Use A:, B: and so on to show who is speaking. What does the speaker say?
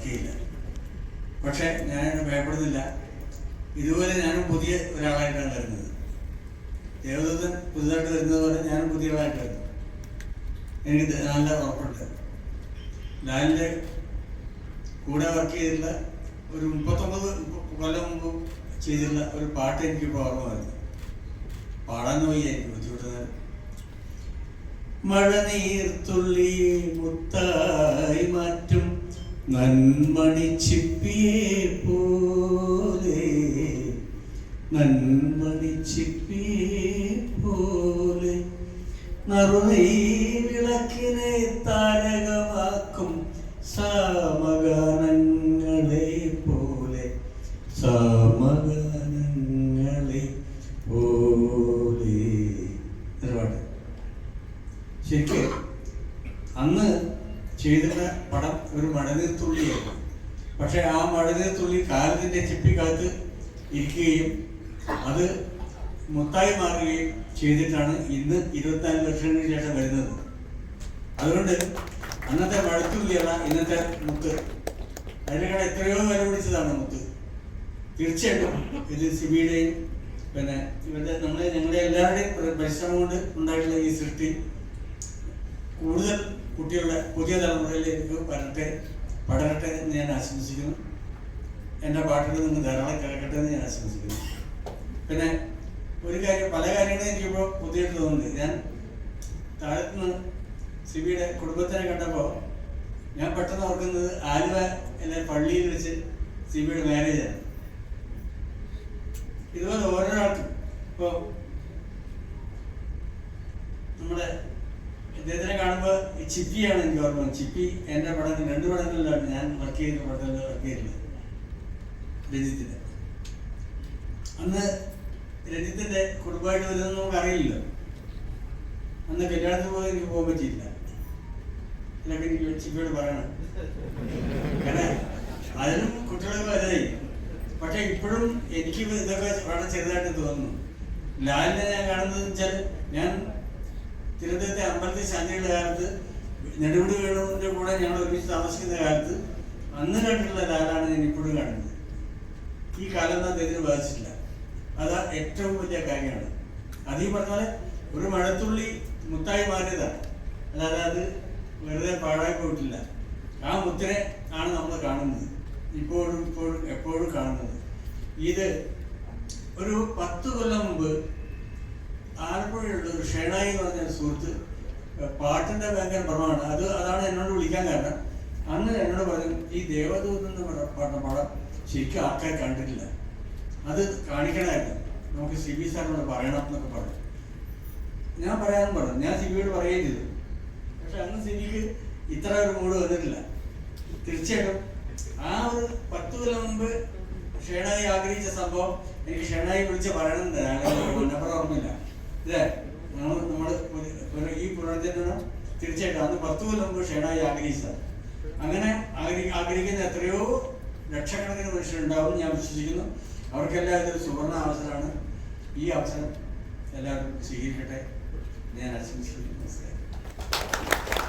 A: Work പക്ഷേ ഞാൻ ഭയപ്പെടുന്നില്ല. ഇതുപോലെ ഞാനും പുതിയ ഒരാളായിട്ടാണ് വരുന്നത്. ദേവദത്തൻ പുതുതായിട്ട് വരുന്നത് പോലെ ഞാനും പുതിയ ആളായിട്ട് വരുന്നു. എനിക്ക് നല്ല ഉറപ്പുണ്ട്. ലാലിന്റെ കൂടെ വർക്ക് ചെയ്തിട്ടുള്ള ഒരു മുപ്പത്തൊമ്പത് കൊല്ലം മുമ്പ് ചെയ്തിട്ടുള്ള ഒരു പാട്ട് എനിക്ക് ഓർമ്മ വരുന്നു. പാടാൻ വയ്യായിരിക്കും ബുദ്ധിമുട്ടുന്നത് മഴനീർത്തുള്ളി മുത്തായി മാറ്റും നന്മണി ചിപ്പിയെ പോലെ നന്മണി ചിപ്പിയെ പോലെ. നറുനീ വിളക്കിനെ താരകമാക്കും സാമഗാനങ്ങളെ പോലെ സാമഗാനങ്ങളെ പോലെ. ശരിക്കും? അന്ന് ചെയ്തിരുന്ന പടം ഒരു മഴനീർത്തുള്ളിയായിരുന്നു പക്ഷെ ആ മഴനീർത്തുള്ളി കാലത്തിന്റെ ചിപ്പിക്കാലത്ത് ഇരിക്കുകയും അത് മൊത്തായി മാറുകയും ചെയ്തിട്ടാണ് ഇന്ന് ഇരുപത്തിനാല് വർഷങ്ങൾക്ക് ശേഷം വരുന്നത്. അതുകൊണ്ട് അന്നത്തെ മഴത്തുള്ളിയല്ല ഇന്നത്തെ മുത്ത്. അതിനേക്കാൾ എത്രയോ വില പിടിച്ചതാണ് മുത്ത്. തീർച്ചയായിട്ടും ഇത് സിബിയുടെയും പിന്നെ ഇവരുടെ നമ്മളെ ഞങ്ങളുടെ എല്ലാവരുടെയും പ്ര- പരിശ്രമം കൊണ്ട് ഉണ്ടായിട്ടുള്ള ഈ സൃഷ്ടി കൂടുതൽ കുട്ടികളുടെ പുതിയ തലമുറയിലേക്ക് വരട്ടെ പടരട്ടെ എന്ന് ഞാൻ ആശംസിക്കുന്നു. എന്റെ പാട്ടുകൾ നിന്ന് ധാരാളം കേൾക്കട്ടെ എന്ന് ഞാൻ ആശംസിക്കുന്നു. പിന്നെ ഒരു കാര്യം പല കാര്യങ്ങളും എനിക്കിപ്പോൾ പുതിയായിട്ട് തോന്നുന്നുണ്ട്. ഞാൻ താഴത്തുനിന്ന് സിബിയുടെ കുടുംബത്തിനെ കണ്ടപ്പോൾ ഞാൻ പെട്ടെന്ന് ഓർക്കുന്നത് ആലുവ എന്ന പള്ളിയിൽ വെച്ച് സിബിയുടെ മാരേജാണ് ഇതുപോലെ ഓരോരാൾക്കും ഇപ്പോൾ നമ്മുടെ ഇദ്ദേഹത്തിനെ കാണുമ്പോൾ ചിപ്പിയാണ് എനിക്ക് ഓർമ്മ ചിപ്പി എന്റെ പടത്തിൽ രണ്ട് പടങ്ങളിലാണ് ഞാൻ വർക്ക് ചെയ്ത പടത്തിൽ വർക്ക് ചെയ്തത് രഞ്ജിത്തിന്റെ. അന്ന് രഞ്ജിത്തിന്റെ കുടുംബമായിട്ട് വരുന്നത് നമുക്ക് അറിയില്ലല്ലോ. അന്ന് കല്യാണത്തിന് പോകാൻ എനിക്ക് പോകാൻ പറ്റിയില്ല. ഇതിനൊക്കെ എനിക്ക് ചിപ്പിയോട് പറയണം. കാരണം അതിനും കുട്ടികളൊക്കെ വലുതായി. പക്ഷെ ഇപ്പോഴും എനിക്ക് ഇതൊക്കെ വളരെ ചെറുതായിട്ട് തോന്നുന്നു. ലാലിനെ ഞാൻ കാണുന്നത് വെച്ചാൽ ഞാൻ തിരുവനന്തപുരത്തെ അമ്പലത്തിൽ ശാന്തിയുടെ കാലത്ത് നെടുമുടി വേണുവിന്റെ കൂടെ ഞങ്ങൾ ഒരുമിച്ച് താമസിക്കുന്ന കാലത്ത് അന്ന് കണ്ടിട്ടുള്ള ലാലാണ് ഞാൻ ഇപ്പോഴും കാണുന്നത്. ഈ കാലം അദ്ദേഹത്തിന് ബാധിച്ചില്ല അത് ഏറ്റവും വലിയ കാര്യമാണ്. അതീ പറഞ്ഞാൽ ഒരു മഴത്തുള്ളി മുത്തായി മാറിയതാണ്. അല്ലാതെ അത് വെറുതെ പാഴായി പോയിട്ടില്ല. ആ മുത്തിനെ ആണ് നമ്മൾ കാണുന്നത്. ഇപ്പോഴും ഇപ്പോഴും എപ്പോഴും കാണുന്നത്. ഇത് ഒരു പത്ത് കൊല്ലം മുമ്പ് ആലപ്പുഴയുള്ള ഒരു ഷേണായി എന്ന് പറഞ്ഞ സുഹൃത്ത് പാട്ടിന്റെ ഭയങ്കര പ്രമാണമാണ്. അത് അതാണ് എന്നോട് വിളിക്കാൻ കാരണം. അന്ന് എന്നോട് പറഞ്ഞു ഈ ദേവദൂത് എന്ന് പറഞ്ഞ പടം ശരിക്കും ആൾക്കാർ കണ്ടിട്ടില്ല. അത് കാണിക്കണമായിരുന്നു. നമുക്ക് സി ബി സാറിനോട് പറയണം എന്നൊക്കെ പറഞ്ഞു. ഞാൻ പറയാമെന്ന് പറഞ്ഞു. ഞാൻ സിബിയോട് പറയുകയും ചെയ്തു. പക്ഷെ അന്ന് സിബിക്ക് ഇത്ര ഒരു മൂഡ് വന്നിട്ടില്ല. തീർച്ചയായിട്ടും ആ ഒരു പത്ത് കൊല്ലം മുമ്പ് ഷേണായി ആഗ്രഹിച്ച സംഭവം എനിക്ക് ഷേണായി വിളിച്ച് പറയണമെന്ന് നമ്പർ ഓർമ്മയില്ല. ഇല്ലേ? നമ്മൾ ഈ പുനർജന്മം തീർച്ചയായിട്ടും അന്ന് പത്ത് കൊല്ലം മുമ്പ് ഷേണായി ആഗ്രഹിച്ചത് അങ്ങനെ ആഗ്ര- ആഗ്രഹിക്കുന്ന എത്രയോ ലക്ഷക്കണക്കിന് മനുഷ്യരുണ്ടാവും ഞാൻ വിശ്വസിക്കുന്നു. അവർക്കെല്ലാം ഇതൊരു സുവർണ അവസരമാണ് ഈ അവസരം. എല്ലാവരും സ്വീകരിക്കട്ടെ ഞാൻ ആശംസിക്കുന്നു. നമസ്കാരം.